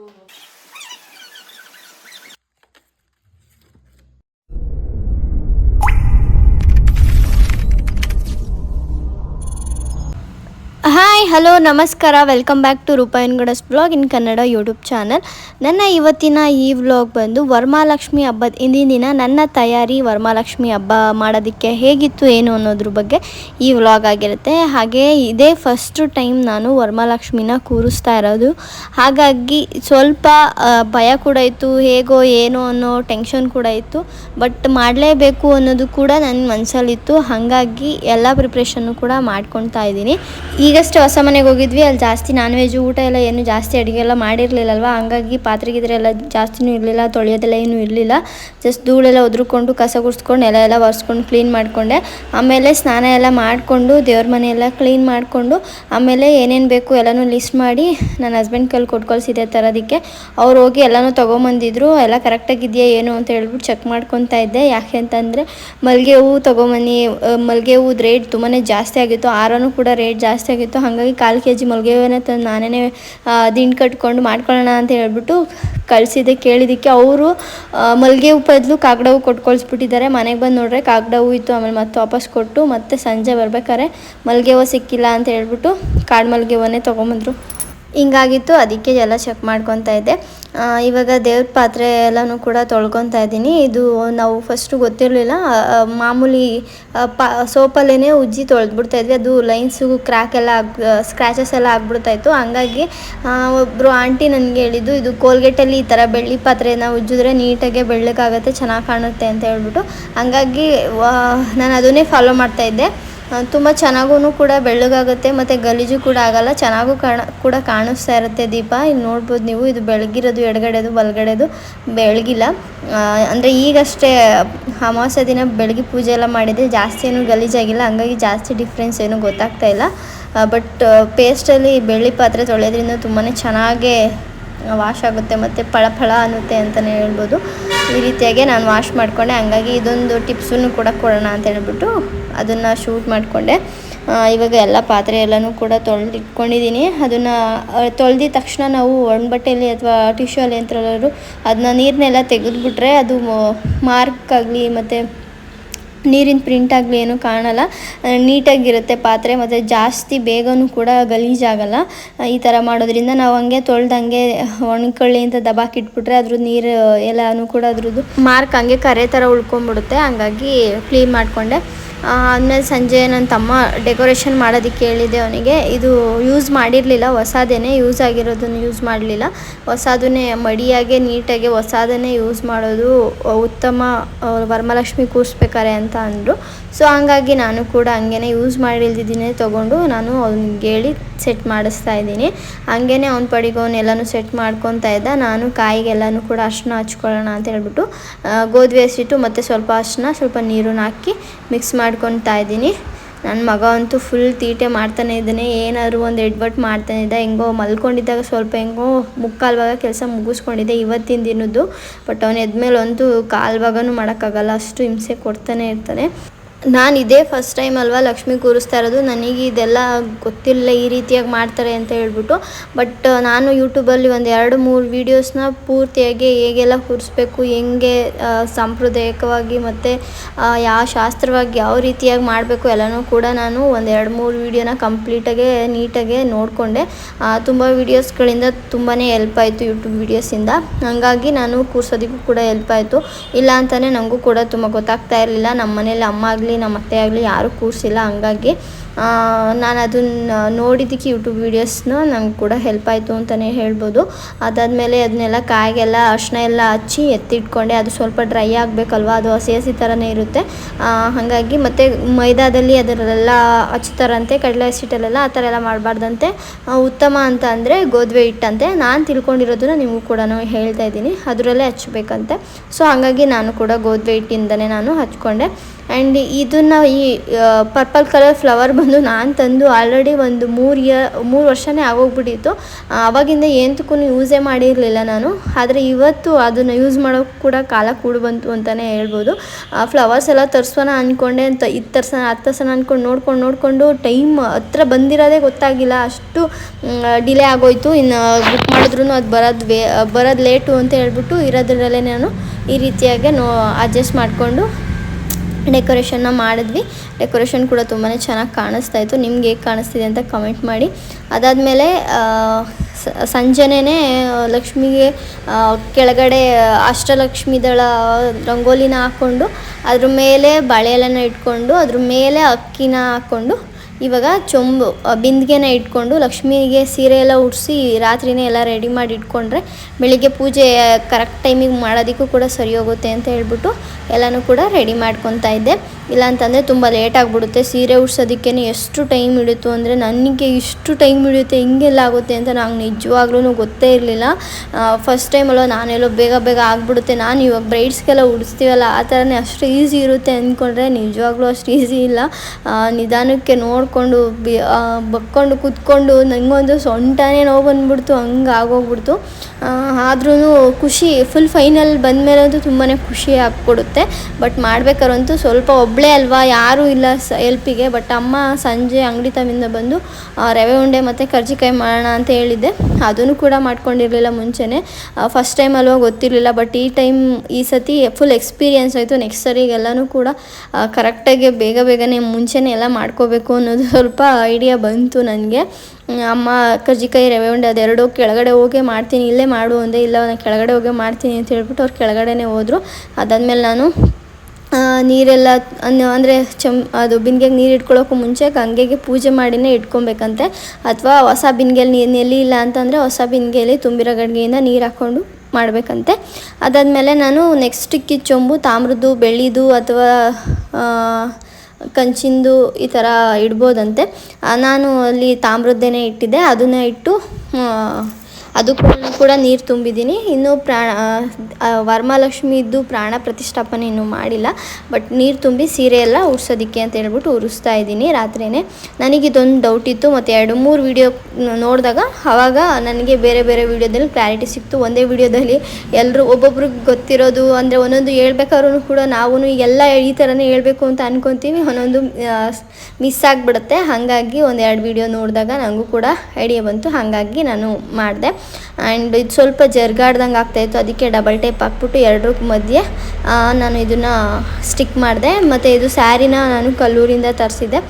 novo. Hello, ನಮಸ್ಕಾರ. Welcome back to ರೂಪಾಯನ್ಗಡಸ್ blog in Kannada YouTube channel ನನ್ನ ಇವತ್ತಿನ ಈ ವ್ಲಾಗ್ ಬಂದು ವರಮಹಾಲಕ್ಷ್ಮಿ ಹಬ್ಬದ ಹಿಂದಿನ ದಿನ ನನ್ನ ತಯಾರಿ ವರಮಹಾಲಕ್ಷ್ಮಿ ಹಬ್ಬ ಮಾಡೋದಕ್ಕೆ ಹೇಗಿತ್ತು, ಏನು ಅನ್ನೋದ್ರ ಬಗ್ಗೆ ಈ ವ್ಲಾಗ್ ಆಗಿರುತ್ತೆ. ಹಾಗೆ ಇದೇ ಫಸ್ಟ್ ಟೈಮ್ ನಾನು ವರಮಹಾಲಕ್ಷ್ಮಿನ ಕೂರಿಸ್ತಾ ಇರೋದು. ಹಾಗಾಗಿ ಸ್ವಲ್ಪ ಭಯ ಕೂಡ ಇತ್ತು, ಹೇಗೋ, ಏನೋ ಅನ್ನೋ ಟೆನ್ಷನ್ ಕೂಡ ಇತ್ತು. ಬಟ್ ಮಾಡಲೇಬೇಕು ಅನ್ನೋದು ಕೂಡ ನನ್ನ ಮನಸ್ಸಲ್ಲಿತ್ತು ಹಾಗಾಗಿ ಎಲ್ಲ ಪ್ರಿಪ್ರೇಷನ್ನು ಕೂಡ ಮಾಡ್ಕೊತಾ ಇದ್ದೀನಿ. ಈಗಷ್ಟೇ ಹೊಸ ಮನೆಗೆ ಹೋಗಿದ್ವಿ, ಅಲ್ಲಿ ಜಾಸ್ತಿ ನಾನ್ ವೆಜ್ ಊಟ ಎಲ್ಲ ಏನು ಜಾಸ್ತಿ ಅಡುಗೆ ಎಲ್ಲ ಮಾಡಿರಲಿಲ್ಲಲ್ವ? ಹಂಗಾಗಿ ಪಾತ್ರೆ ಗಿದ್ರೆ ಎಲ್ಲ ಜಾಸ್ತಿನೂ ಇರಲಿಲ್ಲ, ತೊಳೆಯೋದೆಲ್ಲ ಏನೂ ಇರಲಿಲ್ಲ. ಜಸ್ಟ್ ಧೂಳೆಲ್ಲ ಒದ್ರುಕೊಂಡು, ಕಸ ಗುಡಿಸ್ಕೊಂಡು ಎಲ್ಲ ಎಲ್ಲ ಒರೆಸ್ಕೊಂಡು ಕ್ಲೀನ್ ಮಾಡಿಕೊಂಡೆ. ಆಮೇಲೆ ಸ್ನಾನ ಎಲ್ಲ ಮಾಡಿಕೊಂಡು, ದೇವ್ರ ಮನೆ ಎಲ್ಲ ಕ್ಲೀನ್ ಮಾಡಿಕೊಂಡು, ಆಮೇಲೆ ಏನೇನು ಬೇಕು ಎಲ್ಲನೂ ಲಿಸ್ಟ್ ಮಾಡಿ ನನ್ನ ಹಸ್ಬೆಂಡ್ ಕೈಲಿ ಕೊಟ್ಕೊಳ್ಸಿದೆ ಕಳಿಸಿದೆ ತರೋದಕ್ಕೆ. ಅವ್ರು ಹೋಗಿ ಎಲ್ಲನೂ ತೊಗೊಂಬಂದಿದ್ರು. ಎಲ್ಲ ಕರೆಕ್ಟಾಗಿದೆಯಾ ಏನು ಅಂತ ಹೇಳ್ಬಿಟ್ಟು ಚೆಕ್ ಮಾಡ್ಕೊತಾ ಇದ್ದೆ. ಯಾಕೆ ಅಂತಂದರೆ, ಮಲ್ಲಿಗೆ ಹೂವು ತೊಗೊಂಬನ್ನಿ, ಮಲ್ಲಿಗೆ ಹೂವು ರೇಟ್ ತುಂಬಾ ಜಾಸ್ತಿ ಆಗಿತ್ತು. ಆರನೂ ಕೂಡ ರೇಟ್ ಜಾಸ್ತಿ ಆಗಿತ್ತು. ಹಾಗಾಗಿ ಕಾಲು ಕೆ ಜಿ ಮಲ್ಲಿಗೆ ಹೂವನ್ನ ತಂದು ನಾನೇ ದಿಂಡು ಕಟ್ಕೊಂಡು ಮಾಡ್ಕೊಳ್ಳೋಣ ಅಂತ ಹೇಳ್ಬಿಟ್ಟು ಕಳಿಸಿದೆ ಕೇಳಿದ್ದಕ್ಕೆ ಅವರು ಮಲ್ಲಿಗೆ ಹೂ ಬದಲು ಕಾಗಡ ಕೊಟ್ಟು ಕಳಿಸ್ಬಿಟ್ಟಿದ್ದಾರೆ ಮನೆಗೆ ಬಂದು ನೋಡ್ರೆ ಕಾಗಡ ಹೂ ಇತ್ತು, ಆಮೇಲೆ ಮತ್ತೆ ವಾಪಸ್ ಕೊಟ್ಟು ಮತ್ತೆ ಸಂಜೆ ಬರ್ಬೇಕಾದ್ರೆ ಮಲ್ಲಿಗೆ ಹೂವು ಸಿಕ್ಕಿಲ್ಲ ಅಂತ ಹೇಳ್ಬಿಟ್ಟು ಕಾಡು ಮಲ್ಲಿಗೆ ಹೂವನ್ನೇ ತೊಗೊಂಬಂದ್ರು. ಹಿಂಗಾಗಿತ್ತು, ಅದಕ್ಕೆ ಎಲ್ಲ ಚೆಕ್ ಮಾಡ್ಕೊತಾ ಇದ್ದೆ. ಇವಾಗ ದೇವ್ರ ಪಾತ್ರೆ ಎಲ್ಲನೂ ಕೂಡ ತೊಳ್ಕೊತಾ ಇದ್ದೀನಿ. ಇದು ನಾವು ಫಸ್ಟು ಗೊತ್ತಿರಲಿಲ್ಲ. ಮಾಮೂಲಿ ಪಾ ಸೋಪಲ್ಲೇ ಉಜ್ಜಿ ತೊಳೆದ್ಬಿಡ್ತಾ ಇದ್ವಿ. ಅದು ಲೈನ್ಸು ಕ್ರ್ಯಾಕ್ ಎಲ್ಲ ಆಗ್ ಸ್ಕ್ರ್ಯಾಚಸ್ ಎಲ್ಲ ಆಗ್ಬಿಡ್ತಾ ಇತ್ತು. ಹಂಗಾಗಿ ಒಬ್ಬರು ಆಂಟಿ ನನಗೆ ಹೇಳಿದ್ದು, ಇದು ಕೋಲ್ಗೇಟಲ್ಲಿ ಈ ಥರ ಬೆಳ್ಳಿ ಪಾತ್ರೆನ ಉಜ್ಜಿದ್ರೆ ನೀಟಾಗೆ ಬೆಳ್ಳಕ್ಕಾಗತ್ತೆ ಚೆನ್ನಾಗಿ ಕಾಣುತ್ತೆ ಅಂತ ಹೇಳ್ಬಿಟ್ಟು. ಹಂಗಾಗಿ ನಾನು ಅದನ್ನೇ ಫಾಲೋ ಮಾಡ್ತಾ ಇದ್ದೆ. ತುಂಬ ಚೆನ್ನಾಗೂ ಕೂಡ ಬೆಳ್ಳಗಾಗುತ್ತೆ, ಮತ್ತು ಗಲೀಜು ಕೂಡ ಆಗಲ್ಲ. ಚೆನ್ನಾಗೂ ಕಾಣ, ಕೂಡ ಕಾಣಿಸ್ತಾ ಇರುತ್ತೆ ದೀಪ. ಇಲ್ಲಿ ನೋಡ್ಬೋದು ನೀವು, ಇದು ಬೆಳಗಿರೋದು, ಎಡಗಡೆದು, ಬಲಗಡೆದು ಬೆಳಗಿಲ್ಲ. ಅಂದರೆ ಈಗಷ್ಟೇ ಅಮಾವಾಸ್ಯ ದಿನ ಬೆಳಗ್ಗೆ ಪೂಜೆ ಎಲ್ಲ ಮಾಡಿದೆ ಜಾಸ್ತಿ ಏನು ಗಲೀಜಾಗಿಲ್ಲ ಹಂಗಾಗಿ ಜಾಸ್ತಿ ಡಿಫ್ರೆನ್ಸ್ ಏನು ಗೊತ್ತಾಗ್ತಾ ಇಲ್ಲ. ಬಟ್ ಪೇಸ್ಟಲ್ಲಿ ಬೆಳ್ಳಿ ಪಾತ್ರೆ ತೊಳೆಯೋದ್ರಿಂದ ತುಂಬಾ ಚೆನ್ನಾಗೇ ವಾಶ್ ಆಗುತ್ತೆ ಮತ್ತು ಫಳ ಫಳ ಅನ್ನುತ್ತೆ ಅಂತಲೇ ಹೇಳ್ಬೋದು. ಈ ರೀತಿಯಾಗಿ ನಾನು ವಾಶ್ ಮಾಡಿಕೊಂಡೆ. ಹಂಗಾಗಿ ಇದೊಂದು ಟಿಪ್ಸನ್ನು ಕೂಡ ಕೊಡೋಣ ಅಂತ ಹೇಳ್ಬಿಟ್ಟು ಅದನ್ನು ಶೂಟ್ ಮಾಡಿಕೊಂಡೆ. ಇವಾಗ ಎಲ್ಲ ಪಾತ್ರೆ ಎಲ್ಲನೂ ಕೂಡ ತೊಳೆದು ಇಟ್ಕೊಂಡಿದ್ದೀನಿ ಅದನ್ನು ತೊಳೆದಿದ ತಕ್ಷಣ ನಾವು ಒಣ ಬಟ್ಟೆಯಲ್ಲಿ ಅಥವಾ ಟಿಶ್ಯೂಲ್ಲಿ ಅಂತ ಅದನ್ನ ನೀರನ್ನೆಲ್ಲ ತೆಗೆದುಬಿಟ್ರೆ ಅದು ಮಾರ್ಕ್ ಆಗಲಿ ಮತ್ತು ನೀರಿನ ಪ್ರಿಂಟ್ ಆಗಲಿ ಏನು ಕಾಣಲ್ಲ. ನೀಟಾಗಿರುತ್ತೆ ಪಾತ್ರೆ, ಮತ್ತು ಜಾಸ್ತಿ ಬೇಗನೂ ಕೂಡ ಗಲೀಜಾಗಲ್ಲ. ಈ ಥರ ಮಾಡೋದ್ರಿಂದ ನಾವು ಹಂಗೆ ತೊಳ್ದಂಗೆ ಒಣಕೊಳ್ಳಿ ಅಂತ ದಬಾಕಿಟ್ಬಿಟ್ರೆ ಅದ್ರ ನೀರು ಎಲ್ಲನೂ ಕೂಡ ಅದ್ರದ್ದು ಮಾರ್ಕ್ ಹಂಗೆ ಕರೆ ಥರ ಉಳ್ಕೊಂಬಿಡುತ್ತೆ. ಹಂಗಾಗಿ ಕ್ಲೀನ್ ಮಾಡಿಕೊಂಡೆ. ಆದಮೇಲೆ ಸಂಜೆ ನನ್ನ ತಮ್ಮ ಡೆಕೋರೇಷನ್ ಮಾಡೋದಕ್ಕೆ ಹೇಳಿದೆ ಅವನಿಗೆ. ಇದು ಯೂಸ್ ಮಾಡಿರಲಿಲ್ಲ, ಹೊಸದೇನೆ ಯೂಸ್ ಆಗಿರೋದನ್ನು ಯೂಸ್ ಮಾಡಲಿಲ್ಲ. ಹೊಸದನ್ನೇ ಮಡಿಯಾಗೆ, ನೀಟಾಗಿ ಹೊಸದನ್ನೇ ಯೂಸ್ ಮಾಡೋದು ಉತ್ತಮ ವರಮಹಾಲಕ್ಷ್ಮಿ ಕೂರಿಸ್ಬೇಕಾರೆ ಅಂತ ಅಂದರು. ಸೊ, ಹಂಗಾಗಿ ನಾನು ಕೂಡ ಹಂಗೇ ಯೂಸ್ ಮಾಡಿಲ್ದಿದ್ದೀನಿ ತೊಗೊಂಡು ನಾನು ಅವ್ನಿಗೆ ಹೇಳಿ ಸೆಟ್ ಮಾಡಿಸ್ತಾ ಇದ್ದೀನಿ. ಹಂಗೇನೆ ಅವ್ನ ಪಡಿಗೆ ಅವನ್ನೆಲ್ಲನೂ ಸೆಟ್ ಮಾಡ್ಕೊತಾ ಇದ್ದ. ನಾನು ಕಾಯಿಗೆಲ್ಲನೂ ಕೂಡ ಅರ್ಶನ ಹಚ್ಕೊಳ್ಳೋಣ ಅಂತ ಹೇಳ್ಬಿಟ್ಟು ಗೋಧಿ ಹಸಿಟ್ಟು ಮತ್ತು ಸ್ವಲ್ಪ ಅರ್ಶನ, ಸ್ವಲ್ಪ ನೀರನ್ನ ಹಾಕಿ ಮಿಕ್ಸ್ ಮಾಡ್ಕೊತಾ ಇದ್ದೀನಿ. ನನ್ನ ಮಗ ಅಂತೂ ಫುಲ್ ತೀಟೆ ಮಾಡ್ತಾನೆ ಇದ್ದಾನೆ. ಏನಾದರೂ ಒಂದು ಎಡ್ವರ್ಟ್ ಮಾಡ್ತಾನೆ ಇದ್ದ. ಹೆಂಗೋ ಮಲ್ಕೊಂಡಿದ್ದಾಗ ಸ್ವಲ್ಪ ಹೆಂಗೋ ಮುಕ್ಕಾಲು ಭಾಗ ಕೆಲಸ ಮುಗಿಸ್ಕೊಂಡಿದ್ದೆ ಇವತ್ತಿನ ದಿನದ್ದು. ಬಟ್ ಅವನು ಎದ್ಮೇಲೆ ಅಂತೂ ಕಾಲು ಭಾಗನೂ ಮಾಡೋಕ್ಕಾಗಲ್ಲ. ಅಷ್ಟು ಹಿಂಸೆ ಕೊಡ್ತಾನೆ ಇರ್ತಾನೆ. ನಾನು ಇದೇ ಫಸ್ಟ್ ಟೈಮ್ ಅಲ್ವಾ ಲಕ್ಷ್ಮಿ ಕೂರಿಸ್ತಾ ಇರೋದು. ನನಗೆ ಇದೆಲ್ಲ ಗೊತ್ತಿಲ್ಲ ಈ ರೀತಿಯಾಗಿ ಮಾಡ್ತಾರೆ ಅಂತ ಹೇಳ್ಬಿಟ್ಟು. ಬಟ್ ನಾನು ಯೂಟ್ಯೂಬಲ್ಲಿ ಒಂದು ಎರಡು, ಮೂರು ವೀಡಿಯೋಸ್ನ ಪೂರ್ತಿಯಾಗಿ ಹೇಗೆಲ್ಲ ಕೂರಿಸ್ಬೇಕು, ಹೆಂಗೆ ಸಾಂಪ್ರದಾಯಿಕವಾಗಿ ಮತ್ತು ಯಾವ ಶಾಸ್ತ್ರವಾಗಿ ಯಾವ ರೀತಿಯಾಗಿ ಮಾಡಬೇಕು ಎಲ್ಲನೂ ಕೂಡ ನಾನು ಒಂದು ಎರಡು, ಮೂರು ವೀಡಿಯೋನ ಕಂಪ್ಲೀಟಾಗೆ ನೀಟಾಗೆ ನೋಡಿಕೊಂಡೆ. ತುಂಬ ವೀಡಿಯೋಸ್ಗಳಿಂದ ತುಂಬಾ ಹೆಲ್ಪ್ ಆಯಿತು ಯೂಟ್ಯೂಬ್ ವೀಡಿಯೋಸಿಂದ ಹಾಗಾಗಿ ನಾನು ಕೂರಿಸೋದಕ್ಕೂ ಕೂಡ ಹೆಲ್ಪ್ ಆಯಿತು. ಇಲ್ಲ ಅಂತಲೇ ನನಗೂ ಕೂಡ ತುಂಬ ಗೊತ್ತಾಗ್ತಾ ಇರಲಿಲ್ಲ. ನಮ್ಮ ಮನೇಲಿ ಅಮ್ಮ ಆಗಲಿ ನಮ್ಮ ಅತ್ತೆ ಆಗಲಿ, ಯಾರೂ ಕೂರಿಸಿಲ್ಲ. ಹಂಗಾಗಿ ನಾನು ಅದನ್ನ ನೋಡಿದ್ದಕ್ಕೆ ಯೂಟ್ಯೂಬ್ ವೀಡಿಯೋಸ್ನ ನಂಗೆ ಕೂಡ ಹೆಲ್ಪ್ ಆಯಿತು ಅಂತಲೇ ಹೇಳ್ಬೋದು. ಅದಾದಮೇಲೆ ಅದನ್ನೆಲ್ಲ ಕಾಯಿಗೆಲ್ಲ ಅರ್ಶಿನ ಎಲ್ಲ ಹಚ್ಚಿ ಎತ್ತಿಟ್ಕೊಂಡೆ. ಅದು ಸ್ವಲ್ಪ ಡ್ರೈ ಆಗಬೇಕಲ್ವ? ಅದು ಹಸಿ ಹಸಿ ಥರನೇ ಇರುತ್ತೆ ಹಾಗಾಗಿ ಮತ್ತು ಮೈದಾದಲ್ಲಿ ಅದರಲ್ಲೆಲ್ಲ ಹಚ್ತಾರಂತೆ, ಕಡಲೆ ಹಸಿಟ್ಟಲ್ಲೆಲ್ಲ ಆ ಥರ ಎಲ್ಲ ಮಾಡಬಾರ್ದಂತೆ. ಉತ್ತಮ ಅಂತ ಅಂದರೆ ಗೋಧಿ ಹಿಟ್ಟಂತೆ. ನಾನು ತಿಳ್ಕೊಂಡಿರೋದನ್ನ ನಿಮಗೂ ಕೂಡ ಹೇಳ್ತಾ ಇದ್ದೀನಿ. ಅದರಲ್ಲೇ ಹಚ್ಬೇಕಂತೆ. ಸೊ ಹಾಗಾಗಿ ನಾನು ಕೂಡ ಗೋಧಿ ಹಿಟ್ಟಿಂದನೇ ನಾನು ಹಚ್ಕೊಂಡೆ. ಆ್ಯಂಡ್ ಇದನ್ನು ಈ ಪರ್ಪಲ್ ಕಲರ್ ಫ್ಲವರ್ ಬಂದು ನಾನು ತಂದು ಆಲ್ರೆಡಿ ಒಂದು ಮೂರು ಇಯರ್ ಮೂರು ವರ್ಷನೇ ಆಗೋಗ್ಬಿಟ್ಟಿತ್ತು. ಆವಾಗಿಂದ ಏನಂತಕ್ಕೂ ಯೂಸೇ ಮಾಡಿರಲಿಲ್ಲ ನಾನು. ಆದರೆ ಇವತ್ತು ಅದನ್ನು ಯೂಸ್ ಮಾಡೋಕ್ಕೆ ಕೂಡ ಕಾಲ ಕೂಡು ಬಂತು ಅಂತಲೇ ಹೇಳ್ಬೋದು. ಫ್ಲವರ್ಸ್ ಎಲ್ಲ ತರಿಸೋಣ ಅಂದ್ಕೊಂಡೆ ಅಂತ, ಇದು ತರ್ಸೋಣ, ಅದು ತರ್ಸೋಣ ಅಂದ್ಕೊಂಡು ನೋಡ್ಕೊಂಡು, ನೋಡಿಕೊಂಡು ಟೈಮ್ ಹತ್ರ ಬಂದಿರೋದೇ ಗೊತ್ತಾಗಿಲ್ಲ. ಅಷ್ಟು ಡಿಲೇ ಆಗೋಯ್ತು. ಇನ್ನು ಬುಕ್ ಮಾಡಿದ್ರೂ ಅದು ಬರೋದು ವೇ, ಬರೋದು ಲೇಟು ಅಂತ ಹೇಳ್ಬಿಟ್ಟು ಇರೋದ್ರಲ್ಲೇ ನಾನು ಈ ರೀತಿಯಾಗಿ ನೋ ಅಡ್ಜಸ್ಟ್ ಮಾಡಿಕೊಂಡು ಡೆಕೋರೇಷನ್ನ ಮಾಡಿದ್ವಿ. ಡೆಕೋರೇಷನ್ ಕೂಡ ತುಂಬಾ ಚೆನ್ನಾಗಿ ಕಾಣಿಸ್ತಾ ಇತ್ತು. ನಿಮ್ಗೆ ಹೇಗೆ ಕಾಣಿಸ್ತಿದೆ ಅಂತ ಕಮೆಂಟ್ ಮಾಡಿ. ಅದಾದಮೇಲೆ ಸಂಜೆನೇ ಲಕ್ಷ್ಮಿಗೆ ಕೆಳಗಡೆ ಅಷ್ಟಲಕ್ಷ್ಮಿದಳ ರಂಗೋಲಿನ ಹಾಕ್ಕೊಂಡು ಅದ್ರ ಮೇಲೆ ಬಳೆ ಇಟ್ಕೊಂಡು, ಅದ್ರ ಮೇಲೆ ಅಕ್ಕಿನ ಹಾಕ್ಕೊಂಡು ಇವಾಗ ಚೊಂಬು ಬಿಂದಿಗೆನ ಇಟ್ಕೊಂಡು, ಲಕ್ಷ್ಮಿಗೆ ಸೀರೆ ಎಲ್ಲ ಉಡಿಸಿ ರಾತ್ರಿನೇ ಎಲ್ಲ ರೆಡಿ ಮಾಡಿ ಇಟ್ಕೊಂಡ್ರೆ, ಬೆಳಿಗ್ಗೆ ಪೂಜೆ ಕರೆಕ್ಟ್ ಟೈಮಿಗೆ ಮಾಡೋದಕ್ಕೂ ಕೂಡ ಸರಿ ಹೋಗುತ್ತೆ ಅಂತ ಹೇಳ್ಬಿಟ್ಟು ಎಲ್ಲನೂ ಕೂಡ ರೆಡಿ ಮಾಡ್ಕೊತಾ ಇದ್ದೆ. ಇಲ್ಲ ಅಂತಂದರೆ ತುಂಬ ಲೇಟ್ ಆಗಿಬಿಡುತ್ತೆ. ಸೀರೆ ಉಡ್ಸೋದಕ್ಕೇ ಎಷ್ಟು ಟೈಮ್ ಹಿಡಿತು ಅಂದರೆ ನನಗೆ ಇಷ್ಟು ಟೈಮ್ ಹಿಡಿಯುತ್ತೆ, ಹಿಂಗೆಲ್ಲ ಆಗುತ್ತೆ ಅಂತ ನಂಗೆ ನಿಜವಾಗ್ಲೂ ಗೊತ್ತೇ ಇರಲಿಲ್ಲ. ಫಸ್ಟ್ ಟೈಮಲ್ಲೋ ನಾನೆಲ್ಲೋ ಬೇಗ ಬೇಗ ಆಗಿಬಿಡುತ್ತೆ. ನಾನು ಇವಾಗ ಬ್ರೈಡ್ಸ್ಗೆಲ್ಲ ಉಡಿಸ್ತೀವಲ್ಲ, ಆ ಥರನೇ ಅಷ್ಟು ಈಸಿ ಇರುತ್ತೆ ಅಂದ್ಕೊಂಡ್ರೆ ನಿಜವಾಗ್ಲೂ ಅಷ್ಟು ಈಸಿ ಇಲ್ಲ. ನಿಧಾನಕ್ಕೆ ನೋಡಿಕೊಂಡು ಬಿ ಬಕ್ಕೊಂಡು ಕೂತ್ಕೊಂಡು ನನಗೊಂದು ಸೊಂಟನೇ ನೋವು ಬಂದ್ಬಿಡ್ತು, ಹಂಗೆ ಆಗೋಗ್ಬಿಡ್ತು. ಆದ್ರೂ ಖುಷಿ ಫುಲ್ ಫೈನಲ್ ಬಂದಮೇಲೆ ಅಂತೂ ತುಂಬಾ ಖುಷಿ ಆಗ್ಬಿಡುತ್ತೆ. ಬಟ್ ಮಾಡ್ಬೇಕಾರಂತೂ ಸ್ವಲ್ಪ ಒಬ್ಬಳೇ ಅಲ್ವಾ? ಯಾರೂ ಇಲ್ಲ ಸ, ಎಲ್ಪಿಗೆ. ಬಟ್ ಅಮ್ಮ ಸಂಜೆ ಅಂಗಡಿ ತಮ್ಮಿಂದ ಬಂದು ರವೆ ಉಂಡೆ ಮತ್ತು ಕರ್ಜಿಕಾಯಿ ಮಾಡೋಣ ಅಂತ ಹೇಳಿದ್ದೆ. ಅದನ್ನು ಕೂಡ ಮಾಡ್ಕೊಂಡಿರಲಿಲ್ಲ ಮುಂಚೆನೇ. ಫಸ್ಟ್ ಟೈಮ್ ಅಲ್ವಾ ಗೊತ್ತಿರಲಿಲ್ಲ. ಬಟ್ ಈ ಟೈಮ್ ಈ ಸತಿ ಫುಲ್ ಎಕ್ಸ್ಪೀರಿಯೆನ್ಸ್ ಆಯಿತು. ನೆಕ್ಸ್ಟ್ ಸರಿಗೆಲ್ಲನೂ ಕೂಡ ಕರೆಕ್ಟಾಗಿ ಬೇಗ ಬೇಗನೆ ಮುಂಚೆನೇ ಎಲ್ಲ ಮಾಡ್ಕೋಬೇಕು ಅನ್ನೋದು ಸ್ವಲ್ಪ ಐಡಿಯಾ ಬಂತು ನನಗೆ. ಅಮ್ಮ ಕರ್ಜಿಕಾಯಿ, ರವೆ ಉಂಡೆ ಅದೆರಡು ಕೆಳಗಡೆ ಹೋಗಿ ಮಾಡ್ತೀನಿ. ಇಲ್ಲೇ ಮಾಡು ಅಂದೆ. ಇಲ್ಲ ನಾನು ಕೆಳಗಡೆ ಹೋಗಿ ಮಾಡ್ತೀನಿ ಅಂತ ಹೇಳ್ಬಿಟ್ಟು ಅವ್ರು ಕೆಳಗಡೆನೇ ಹೋದರು. ಅದಾದಮೇಲೆ ನಾನು ನೀರೆಲ್ಲ ಅಂದರೆ ಚಮ್, ಅದು ಬಿಂದಿಗೆಗೆ ನೀರು ಇಟ್ಕೊಳ್ಳೋಕ್ಕೂ ಮುಂಚೆ ಗಂಗೆಗೆ ಪೂಜೆ ಮಾಡಿನೇ ಇಟ್ಕೊಬೇಕಂತೆ. ಅಥವಾ ಹೊಸ ಬಿಂದಿಗೆಯಲ್ಲಿ ನೀರು ನೆಲ್ಲಿ ಇಲ್ಲ ಅಂತಂದರೆ ಹೊಸ ಬಿಂದಿಗೆಯಲ್ಲಿ ತುಂಬಿರೋ ಗಡಿಗೆಯಿಂದ ನೀರು ಹಾಕ್ಕೊಂಡು ಮಾಡಬೇಕಂತೆ. ಅದಾದಮೇಲೆ ನಾನು ನೆಕ್ಸ್ಟ್ ಕಿಚ್ಚೊಂಬು ಚೊಂಬು ತಾಮ್ರದ್ದು ಬೆಳ್ಳಿದು ಅಥವಾ ಕಂಚಿಂದು ಈ ಥರ ಇಡ್ಬೋದಂತೆ. ನಾನು ಅಲ್ಲಿ ತಾಮ್ರದ್ದೇನೆ ಇಟ್ಟಿದ್ದೆ. ಅದನ್ನ ಇಟ್ಟು ಅದಕ್ಕೂ ಕೂಡ ನೀರು ತುಂಬಿದ್ದೀನಿ. ಇನ್ನೂ ಪ್ರಾಣ ವರಮಹಾಲಕ್ಷ್ಮಿದು ಪ್ರಾಣ ಪ್ರತಿಷ್ಠಾಪನೆ ಇನ್ನೂ ಮಾಡಿಲ್ಲ. ಬಟ್ ನೀರು ತುಂಬಿ ಸೀರೆ ಎಲ್ಲ ಉಡ್ಸೋದಕ್ಕೆ ಅಂತ ಹೇಳ್ಬಿಟ್ಟು ಉರಿಸ್ತಾ ಇದ್ದೀನಿ ರಾತ್ರಿಯೇ ನನಗಿದೊಂದು ಡೌಟ್ ಇತ್ತು. ಮತ್ತು ಎರಡು, ಮೂರು ವಿಡಿಯೋ ನೋಡಿದಾಗ ಆವಾಗ ನನಗೆ ಬೇರೆ ಬೇರೆ ವಿಡಿಯೋದಲ್ಲಿ ಕ್ಲಾರಿಟಿ ಸಿಕ್ತು. ಒಂದೇ ವಿಡಿಯೋದಲ್ಲಿ ಎಲ್ಲರೂ ಒಬ್ಬೊಬ್ರಿಗೆ ಗೊತ್ತಿರೋದು. ಅಂದರೆ ಒಂದೊಂದು ಹೇಳ್ಬೇಕಾದ್ರೂ ಕೂಡ ನಾವು ಎಲ್ಲ ಈ ಥರನೇ ಹೇಳಬೇಕು ಅಂತ ಅನ್ಕೊತೀವಿ. ಒಂದೊಂದು ಮಿಸ್ ಆಗಿಬಿಡುತ್ತೆ. ಹಾಗಾಗಿ ಒಂದೆರಡು ವಿಡಿಯೋ ನೋಡಿದಾಗ ನನಗೂ ಕೂಡ ಐಡಿಯಾ ಬಂತು. ಹಾಗಾಗಿ ನಾನು ಮಾಡಿದೆ. ಆ್ಯಂಡ್ ಇದು ಸ್ವಲ್ಪ ಜರ್ಗಾಡ್ದಂಗೆ ಆಗ್ತಾಯಿತ್ತು ಅದಕ್ಕೆ ಡಬಲ್ ಟೇಪ್ ಹಾಕ್ಬಿಟ್ಟು ಎರಡರ ಮಧ್ಯೆ ನಾನು ಇದನ್ನು ಸ್ಟಿಕ್ ಮಾಡಿದೆ. ಮತ್ತು ಇದು ಸ್ಯಾರಿನ ನಾನು ಕಲ್ಲೂರಿಂದ ತರಿಸಿದ್ದೆ.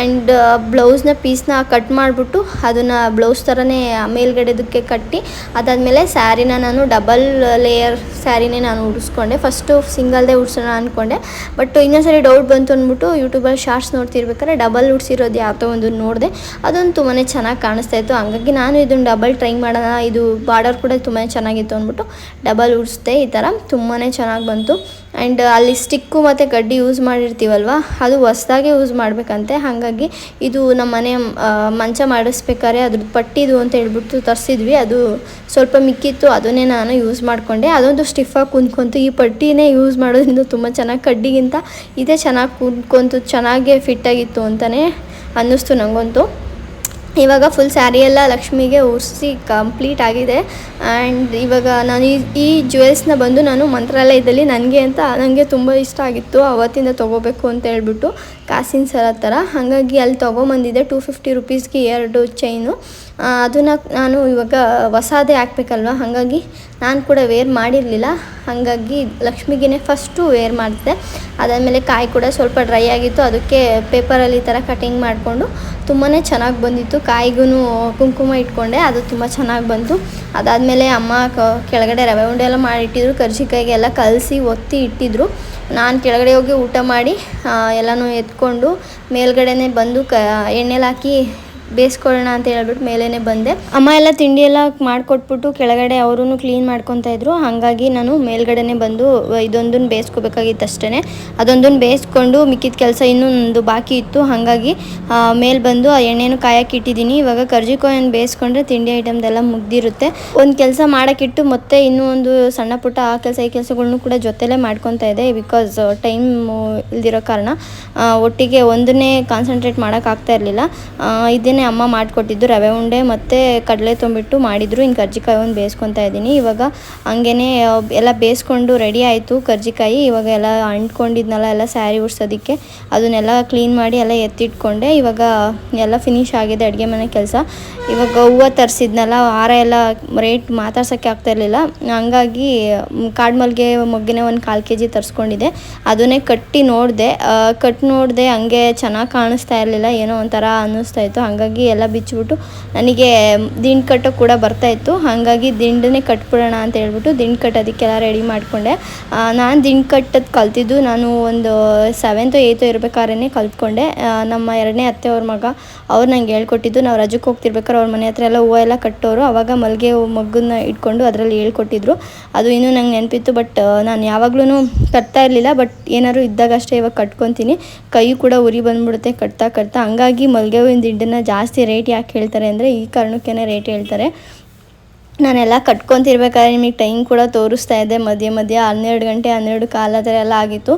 ಆ್ಯಂಡ್ ಬ್ಲೌಸ್ನ ಪೀಸ್ನ ಕಟ್ ಮಾಡಿಬಿಟ್ಟು ಅದನ್ನು ಬ್ಲೌಸ್ ಥರನೇ ಮೇಲ್ಗಡೆದಕ್ಕೆ ಕಟ್ಟಿ, ಅದಾದಮೇಲೆ ಸ್ಯಾರಿನ ನಾನು ಡಬಲ್ ಲೇಯರ್ ಸ್ಯಾರಿನೇ ನಾನು ಉಡಿಸ್ಕೊಂಡೆ. ಫಸ್ಟು ಸಿಂಗಲ್ದೇ ಉಡ್ಸೋಣ ಅಂದ್ಕೊಂಡೆ ಬಟ್ ಇನ್ನೊಂದ್ಸರಿ ಡೌಟ್ ಬಂತು ಅಂದ್ಬಿಟ್ಟು ಯೂಟ್ಯೂಬಲ್ಲಿ ಶಾರ್ಟ್ಸ್ ನೋಡ್ತಿರ್ಬೇಕಾದ್ರೆ ಡಬಲ್ ಉಡ್ಸಿರೋದು ಯಾವುದೋ ಒಂದು ನೋಡಿದೆ. ಅದೊಂದು ತುಂಬಾ ಚೆನ್ನಾಗಿ ಕಾಣಿಸ್ತಾ ಇತ್ತು. ಹಂಗಾಗಿ ನಾನು ಇದನ್ನು ಡಬಲ್ ಟ್ರೈ ಮಾಡೋಣ ಇದು ಬಾರ್ಡರ್ ಕೂಡ ತುಂಬಾ ಚೆನ್ನಾಗಿತ್ತು ಅಂದ್ಬಿಟ್ಟು ಡಬಲ್ ಉಡಿಸ್ದೆ ಈ ಥರ. ತುಂಬಾ ಚೆನ್ನಾಗಿ ಬಂತು. ಆ್ಯಂಡ್ ಅಲ್ಲಿ ಸ್ಟಿಕ್ಕು ಮತ್ತು ಗಡ್ಡಿ ಯೂಸ್ ಮಾಡಿರ್ತೀವಲ್ವ, ಅದು ಹೊಸ್ದಾಗೆ ಯೂಸ್ ಮಾಡಬೇಕಂತೆ. ಹಾಗಾಗಿ ಇದು ನಮ್ಮ ಮನೆ ಮಂಚ ಮಾಡಿಸ್ಬೇಕಾದ್ರೆ ಅದ್ರದ್ದು ಪಟ್ಟಿದು ಅಂತ ಹೇಳ್ಬಿಟ್ಟು ತರಿಸಿದ್ವಿ. ಅದು ಸ್ವಲ್ಪ ಮಿಕ್ಕಿತ್ತು, ಅದನ್ನೇ ನಾನು ಯೂಸ್ ಮಾಡಿಕೊಂಡೆ. ಅದೊಂದು ಸ್ಟಿಫಾಗಿ ಕುಂತ್ಕೊಂತು. ಈ ಪಟ್ಟಿನೇ ಯೂಸ್ ಮಾಡೋದ್ರಿಂದ ತುಂಬ ಚೆನ್ನಾಗಿ ಕಡ್ಡಿಗಿಂತ ಇದೇ ಚೆನ್ನಾಗಿ ಕುಂತ್ಕೊಂತು, ಚೆನ್ನಾಗೇ ಫಿಟ್ಟಾಗಿತ್ತು ಅಂತಲೇ ಅನ್ನಿಸ್ತು ನನಗಂತೂ ಇವಾಗ ಫುಲ್ ಸ್ಯಾರಿ ಎಲ್ಲ ಲಕ್ಷ್ಮಿಗೆ ಉರಿಸಿ ಕಂಪ್ಲೀಟ್ ಆಗಿದೆ. ಆ್ಯಂಡ್ ಇವಾಗ ನಾನು ಈ ಈ ಜ್ಯುವೆಲ್ಸ್ನ ಬಂದು ನಾನು ಮಂತ್ರಾಲಯದಲ್ಲಿ ನನಗೆ ಅಂತ ನನಗೆ ತುಂಬ ಇಷ್ಟ ಆಗಿತ್ತು. ಅವತ್ತಿಂದ ತೊಗೋಬೇಕು ಅಂತ ಹೇಳ್ಬಿಟ್ಟು ಕಾಸಿನ ಸರ ಥರ ಹಾಗಾಗಿ ಅಲ್ಲಿ ತೊಗೊಂಬಂದಿದ್ದೆ ಟೂ ಫಿಫ್ಟಿ ರುಪೀಸ್ಗೆ ಎರಡು ಚೈನು ಅದನ್ನು ನಾನು ಇವಾಗ ಹೊಸಾದೇ ಹಾಕ್ಬೇಕಲ್ವ? ಹಾಗಾಗಿ ನಾನು ಕೂಡ ವೇರ್ ಮಾಡಿರಲಿಲ್ಲ. ಹಾಗಾಗಿ ಲಕ್ಷ್ಮಿಗೇ ಫಸ್ಟು ವೇರ್ ಮಾಡಿದೆ. ಅದಾದಮೇಲೆ ಕಾಯಿ ಕೂಡ ಸ್ವಲ್ಪ ಡ್ರೈ ಆಗಿತ್ತು. ಅದಕ್ಕೆ ಪೇಪರಲ್ಲಿ ಈ ಥರ ಕಟಿಂಗ್ ಮಾಡಿಕೊಂಡು ತುಂಬಾ ಚೆನ್ನಾಗಿ ಬಂದಿತ್ತು. ಕಾಯಿಗೂ ಕುಂಕುಮ ಇಟ್ಕೊಂಡೆ. ಅದು ತುಂಬ ಚೆನ್ನಾಗಿ ಬಂತು. ಅದಾದಮೇಲೆ ಅಮ್ಮ ಕೆಳಗಡೆ ರವೆ ಉಂಡೆ ಎಲ್ಲ ಮಾಡಿಟ್ಟಿದ್ರು. ಕರ್ಜಿಕಾಯಿಗೆಲ್ಲ ಕಲಸಿ, ಒತ್ತಿ ಇಟ್ಟಿದ್ರು. ನಾನು ಕೆಳಗಡೆ ಹೋಗಿ ಊಟ ಮಾಡಿ ಎಲ್ಲನೂ ಎತ್ಕೊಂಡು ಮೇಲ್ಗಡೆ ಬಂದು ಕ, ಎಣ್ಣೆಲಿ ಹಾಕಿ ಬೇಯಿಸ್ಕೊಳ್ಳೋಣ ಅಂತ ಹೇಳ್ಬಿಟ್ಟು ಮೇಲೇ ಬಂದೆ. ಅಮ್ಮ ಎಲ್ಲ ತಿಂಡಿ ಎಲ್ಲ ಮಾಡಿಕೊಟ್ಬಿಟ್ಟು ಕೆಳಗಡೆ ಅವರು ಕ್ಲೀನ್ ಮಾಡ್ಕೊತಾ ಇದ್ರು. ಹಾಗಾಗಿ ನಾನು ಮೇಲ್ಗಡೆನೆ ಬಂದು ಇದೊಂದನ್ನು ಬೇಯಿಸ್ಕೋಬೇಕಾಗಿತ್ತು ಅಷ್ಟೇ ಅದೊಂದನ್ನು ಬೇಯಿಸ್ಕೊಂಡು ಮಿಕ್ಕಿದ ಕೆಲಸ ಇನ್ನೊಂದು ಬಾಕಿ ಇತ್ತು. ಹಾಗಾಗಿ ಮೇಲೆ ಬಂದು ಆ ಎಣ್ಣೆನೂ ಕಾಯಕ್ಕೆ ಇಟ್ಟಿದ್ದೀನಿ. ಇವಾಗ ಕರ್ಜಿಕಾಯನ್ನು ಬೇಯಿಸ್ಕೊಂಡ್ರೆ ತಿಂಡಿ ಐಟಮ್ದೆಲ್ಲ ಮುಗ್ದಿರುತ್ತೆ. ಒಂದು ಕೆಲಸ ಮಾಡೋಕ್ಕಿಟ್ಟು ಮತ್ತೆ ಇನ್ನೂ ಒಂದು ಸಣ್ಣ ಪುಟ್ಟ ಆ ಕೆಲಸ, ಈ ಕೆಲಸಗಳನ್ನೂ ಕೂಡ ಜೊತೆಲೇ ಮಾಡ್ಕೊತಾ ಇದೆ ಬಿಕಾಸ್ ಟೈಮ್ ಇಲ್ದಿರೋ ಕಾರಣ ಒಟ್ಟಿಗೆ ಒಂದನ್ನೇ ಕಾನ್ಸಂಟ್ರೇಟ್ ಮಾಡೋಕ್ಕಾಗ್ತಾ ಇರಲಿಲ್ಲ. ಇದೇ ಅಮ್ಮ ಮಾಡಿಕೊಟ್ಟಿದ್ದು, ರವೆ ಉಂಡೆ ಮತ್ತು ಕಡಲೆ ತುಂಬಿಟ್ಟು ಮಾಡಿದ್ರು. ಇನ್ನು ಕರ್ಜಿಕಾಯಿ ಒಂದು ಬೇಯಿಸ್ಕೊತಾ ಇದ್ದೀನಿ. ಇವಾಗ ಹಂಗೇ ಎಲ್ಲ ಬೇಯಿಸ್ಕೊಂಡು ರೆಡಿ ಆಯಿತು ಕರ್ಜಿಕಾಯಿ. ಇವಾಗ ಎಲ್ಲ ಅಂಟ್ಕೊಂಡಿದ್ನಲ್ಲ, ಎಲ್ಲ ಸ್ಯಾರಿ ಉಡ್ಸೋದಕ್ಕೆ. ಅದನ್ನೆಲ್ಲ ಕ್ಲೀನ್ ಮಾಡಿ ಎಲ್ಲ ಎತ್ತಿಟ್ಕೊಂಡೆ. ಇವಾಗ ಎಲ್ಲ ಫಿನಿಶ್ ಆಗಿದೆ ಅಡುಗೆ ಮನೆ ಕೆಲಸ. ಇವಾಗ ಹೂವು ತರಿಸಿದ್ನಲ್ಲ ಹಾರ ಎಲ್ಲ ರೇಟ್ ಮಾತಾಡ್ಸೋಕ್ಕೆ ಆಗ್ತಾ ಇರಲಿಲ್ಲ. ಹಂಗಾಗಿ ಕಾಡ್ಮಲ್ಗೆ ಮೊಗ್ಗಿನ ಒಂದು ಕಾಲು ಕೆ ಜಿ ತರಿಸ್ಕೊಂಡಿದ್ದೆ. ಅದನ್ನೇ ಕಟ್ಟಿ ನೋಡಿದೆ. ಕಟ್ ನೋಡಿದೆ ಹಂಗೆ ಚೆನ್ನಾಗಿ ಕಾಣಿಸ್ತಾ ಇರಲಿಲ್ಲ. ಏನೋ ಒಂಥರ ಅನ್ನಿಸ್ತಾ ಇತ್ತು. ಎಲ್ಲ ಬಿಚ್ಚಿಬಿಟ್ಟು ನನಗೆ ದಿಂಡು ಕಟ್ಟೋ ಕೂಡ ಬರ್ತಾ ಇತ್ತು. ಹಾಗಾಗಿ ದಿಂಡನ್ನೇ ಕಟ್ಬಿಡೋಣ ಅಂತ ಹೇಳ್ಬಿಟ್ಟು ದಿಂಡು ಕಟ್ಟೋದಕ್ಕೆಲ್ಲ ರೆಡಿ ಮಾಡಿಕೊಂಡೆ. ನಾನು ದಿಂಡು ಕಟ್ಟೋದು ಕಲ್ತಿದ್ದು ನಾನು ಒಂದು ಸೆವೆಂತು ಏಯ್ತು ಇರಬೇಕಾದ್ರೆ ಕಲ್ತ್ಕೊಂಡೆ. ನಮ್ಮ ಎರಡನೇ ಅತ್ತೆ ಅವ್ರ ಮಗ ಅವ್ರು ನಂಗೆ ಹೇಳ್ಕೊಟ್ಟಿದ್ದು. ನಾವು ರಜಕ್ಕೆ ಹೋಗ್ತಿರ್ಬೇಕಾದ್ರೆ ಅವ್ರ ಮನೆ ಹತ್ರ ಎಲ್ಲ ಹೂವು ಎಲ್ಲ ಕಟ್ಟೋರು. ಅವಾಗ ಮಲ್ಲಿಗೆ ಮಗ್ಗನ್ನ ಇಟ್ಕೊಂಡು ಅದರಲ್ಲಿ ಹೇಳ್ಕೊಟ್ಟಿದ್ರು. ಅದು ಇನ್ನೂ ನಂಗೆ ನೆನಪಿತ್ತು, ಬಟ್ ನಾನು ಯಾವಾಗ್ಲೂ ಕಟ್ತಾ ಇರಲಿಲ್ಲ. ಬಟ್ ಏನಾದ್ರು ಇದ್ದಾಗ ಅಷ್ಟೇ ಇವಾಗ ಕಟ್ಕೊತೀನಿ. ಕೈ ಕೂಡ ಉರಿ ಬಂದ್ಬಿಡುತ್ತೆ ಕಟ್ತಾ ಕಟ್ತಾ. ಹಂಗಾಗಿ ಮಲ್ಲಿಗೆ ಹೂವಿನ ದಿಂಡನ್ನ ಜಾಸ್ತಿ ರೇಟ್ ಯಾಕೆ ಹೇಳ್ತಾರೆ ಅಂದರೆ ಈ ಕಾರಣಕ್ಕೇ ರೇಟ್ ಹೇಳ್ತಾರೆ. ನಾನೆಲ್ಲ ಕಟ್ಕೊತಿರ್ಬೇಕಾದ್ರೆ ನಿಮಗೆ ಟೈಮ್ ಕೂಡ ತೋರಿಸ್ತಾ ಇದ್ದೆ. ಮಧ್ಯೆ ಮಧ್ಯೆ ಹನ್ನೆರಡು ಗಂಟೆ, ಹನ್ನೆರಡು ಕಾಲ ಥರ ಎಲ್ಲ ಆಗಿತ್ತು.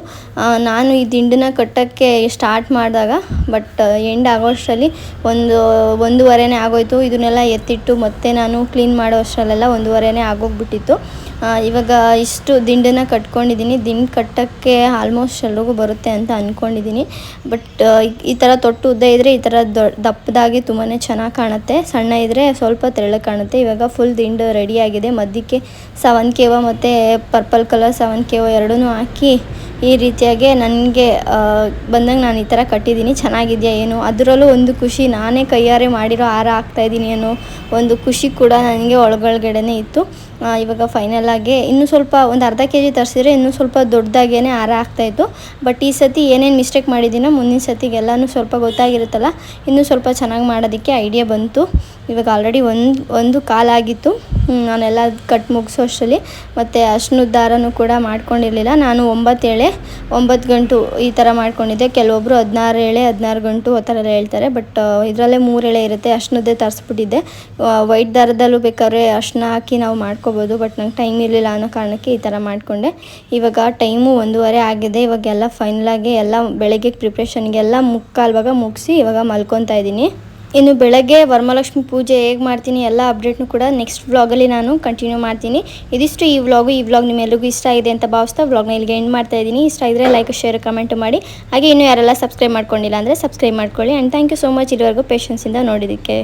ನಾನು ಈ ದಿಂಡನ್ನ ಕಟ್ಟೋಕ್ಕೆ ಸ್ಟಾರ್ಟ್ ಮಾಡಿದಾಗ ಬಟ್ ಎಂಡ್ ಆಗೋಷ್ಟರಲ್ಲಿ ಒಂದು, ಒಂದೂವರೆನೇ ಆಗೋಯ್ತು. ಇದನ್ನೆಲ್ಲ ಎತ್ತಿಟ್ಟು ಮತ್ತೆ ನಾನು ಕ್ಲೀನ್ ಮಾಡೋ ಅಷ್ಟರಲ್ಲೆಲ್ಲ ಒಂದೂವರೆನೇ ಆಗೋಗ್ಬಿಟ್ಟಿತ್ತು. ಇವಾಗ ಇಷ್ಟು ದಿಂಡನ್ನು ಕಟ್ಕೊಂಡಿದ್ದೀನಿ. ದಿಂಡು ಕಟ್ಟೋಕ್ಕೆ ಆಲ್ಮೋಸ್ಟ್ ಎಲ್ರಿಗೂ ಬರುತ್ತೆ ಅಂತ ಅಂದ್ಕೊಂಡಿದ್ದೀನಿ ಬಟ್ ಈ ಥರ ತೊಟ್ಟು ಉದ್ದ ಇದ್ದರೆ ಈ ಥರ ದಪ್ಪದಾಗಿ ತುಂಬಾ ಚೆನ್ನಾಗಿ ಕಾಣುತ್ತೆ. ಸಣ್ಣ ಇದ್ದರೆ ಸ್ವಲ್ಪ ತೆಳ್ಳಗೆ ಕಾಣುತ್ತೆ. ಇವಾಗ ಫುಲ್ ದಿಂಡು ರೆಡಿಯಾಗಿದೆ ಮಧ್ಯಕ್ಕೆ ಸವನ್ ಕೇವ ಮತ್ತು ಪರ್ಪಲ್ ಕಲರ್ ಸವನ್ ಕೇವ ಎರಡೂ ಹಾಕಿ ಈ ರೀತಿಯಾಗಿ ನನಗೆ ಬಂದಂಗೆ ನಾನು ಈ ಥರ ಕಟ್ಟಿದ್ದೀನಿ. ಚೆನ್ನಾಗಿದೆಯಾ ಏನು? ಅದರಲ್ಲೂ ಒಂದು ಖುಷಿ. ನಾನೇ ಕೈಯಾರೆ ಮಾಡಿರೋ ಹಾರ ಹಾಕ್ತಾಯಿದ್ದೀನಿ ಅನ್ನೋ ಒಂದು ಖುಷಿ ಕೂಡ ನನಗೆ ಒಳಗೊಳಗಡೆನೇ ಇತ್ತು. ಇವಾಗ ಫೈನಲ್ ಆಗಿ ಇನ್ನೂ ಸ್ವಲ್ಪ ಒಂದು ಅರ್ಧ ಕೆ ಜಿ ತರಿಸಿದ್ರೆ ಇನ್ನೂ ಸ್ವಲ್ಪ ದೊಡ್ಡದಾಗೇ ಹಾರ ಆಗ್ತಾಯಿತ್ತು ಬಟ್ ಈ ಸತಿ ಏನೇನು ಮಿಸ್ಟೇಕ್ ಮಾಡಿದ್ದೀನೋ ಮುಂದಿನ ಸತಿಗೆಲ್ಲನೂ ಸ್ವಲ್ಪ ಗೊತ್ತಾಗಿರುತ್ತಲ್ಲ. ಇನ್ನೂ ಸ್ವಲ್ಪ ಚೆನ್ನಾಗಿ ಮಾಡೋದಕ್ಕೆ ಐಡಿಯಾ ಬಂತು. ಇವಾಗ ಆಲ್ರೆಡಿ ಒಂದು ಒಂದು ಕಾಲಾಗಿತ್ತು. ನಾನೆಲ್ಲ ಕಟ್ ಮುಗಿಸೋ ಅಷ್ಟರಲ್ಲಿ. ಮತ್ತು ಅಷ್ಟು ದಾರನೂ ಕೂಡ ಮಾಡ್ಕೊಂಡಿರಲಿಲ್ಲ. ನಾನು ಒಂಬತ್ತು ಎಳೆ ಒಂಬತ್ತು ಗಂಟು ಈ ಥರ ಮಾಡ್ಕೊಂಡಿದ್ದೆ. ಕೆಲವೊಬ್ಬರು ಹದಿನಾರು ಎಳೆ ಹದಿನಾರು ಗಂಟು ಆ ಥರ ಎಲ್ಲ ಹೇಳ್ತಾರೆ. ಬಟ್ ಇದರಲ್ಲೇ ಮೂರು ಎಳೆ ಇರುತ್ತೆ. ಅಶ್ನದ್ದೇ ತರಿಸ್ಬಿಟ್ಟಿದ್ದೆ. ವೈಟ್ ದಾರದಲ್ಲೂ ಬೇಕಾದ್ರೆ ಅಶ್ನ ಹಾಕಿ ನಾವು ಮಾಡ್ಕೋಬೋದು. ಬಟ್ ನಂಗೆ ಟೈಮ್ ಇರಲಿಲ್ಲ ಅನ್ನೋ ಕಾರಣಕ್ಕೆ ಈ ಥರ ಮಾಡಿಕೊಂಡೆ. ಇವಾಗ ಟೈಮು ಒಂದೂವರೆ ಆಗಿದೆ. ಇವಾಗೆಲ್ಲ ಫೈನಲಾಗಿ ಎಲ್ಲ ಬೆಳಗ್ಗೆ ಪ್ರಿಪ್ರೇಷನ್ಗೆಲ್ಲ ಮುಕ್ಕಾಲ್ವಾಗ ಮುಗಿಸಿ ಇವಾಗ ಮಲ್ಕೊತಾ ಇದ್ದೀನಿ. ಇನ್ನು ಬೆಳಗ್ಗೆ ವರಮಹಾಲಕ್ಷ್ಮಿ ಪೂಜೆ ಹೇಗೆ ಮಾಡ್ತೀನಿ ಎಲ್ಲ ಅಪ್ಡೇಟ್ನು ಕೂಡ ನೆಕ್ಸ್ಟ್ ವ್ಲಾಗಲ್ಲಿ ನಾನು ಕಂಟಿನ್ಯೂ ಮಾಡ್ತೀನಿ. ಇದಿಷ್ಟು ಈ ವ್ಲಾಗು ಈ ವ್ಲಾಗ್ ನಿಮ್ಮೆಲ್ಲರಿಗೂ ಇಷ್ಟ ಆಗಿದೆ ಅಂತ ಭಾವಿಸ್ತಾ ವ್ಲಾಗ್ನ ಇಲ್ಲಿಗೆ ಎಂಡ್ ಮಾಡ್ತಾ ಇದ್ದೀನಿ. ಇಷ್ಟ ಇದ್ದರೆ ಲೈಕ್ ಶೇರ್ ಕಮೆಂಟ್ ಮಾಡಿ. ಹಾಗೆ ಇನ್ನೂ ಯಾರೆಲ್ಲ ಸಬ್ಸ್ಕ್ರೈಬ್ ಮಾಡ್ಕೊಂಡಿಲ್ಲ ಅಂದರೆ ಸಬ್ಸ್ಕ್ರೈಬ್ ಮಾಡ್ಕೊಳ್ಳಿ. And thank you so much ಇದುವರೆಗೂ ಪೇಷನ್ಸಿಂದ ನೋಡಿದ್ದಕ್ಕೆ.